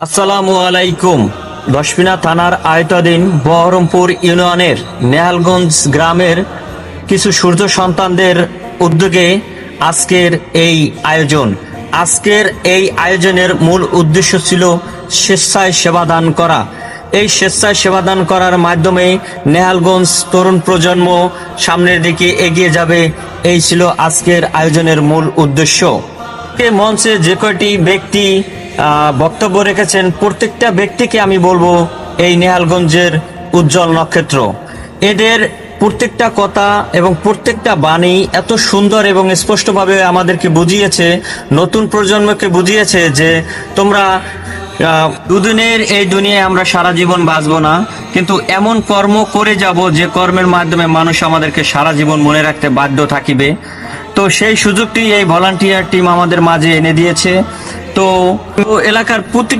আসসালামু আলাইকুম। দশপিনা থানার আয়তাধীন বহরমপুর ইউনিয়নের নেহালগঞ্জ গ্রামের কিছু সূর্য সন্তানদের উদ্যোগে আজকের এই আয়োজন। আজকের এই আয়োজনের মূল উদ্দেশ্য ছিল স্বেচ্ছায় সেবাদান করা। এই স্বেচ্ছায় সেবাদান করার মাধ্যমে নেহালগঞ্জ তরুণ প্রজন্ম সামনের দিকে এগিয়ে যাবে। এই ছিল আজকের আয়োজনের মূল উদ্দেশ্য। মঞ্চে যে কয়টি ব্যক্তি বক্তব্য রেখেছেন প্রত্যেকটা ব্যক্তিকে আমি বলব এই নেহালগঞ্জের উজ্জ্বল নক্ষত্র। এদের প্রত্যেকটা কথা এবং প্রত্যেকটা বাণী এত সুন্দর এবং স্পষ্টভাবে আমাদেরকে বুঝিয়েছে, নতুন প্রজন্মকে বুঝিয়েছে যে তোমরা দুদিনের এই দুনিয়ায় আমরা সারা জীবন বাঁচবো না, কিন্তু এমন কর্ম করে যাব যে কর্মের মাধ্যমে মানুষ আমাদেরকে সারা জীবন মনে রাখতে বাধ্য থাকিবে। তো সেই সুযোগটি এই ভলান্টিয়ার টিম আমাদের মাঝে এনে দিয়েছে। তো এলাকার প্রতিটি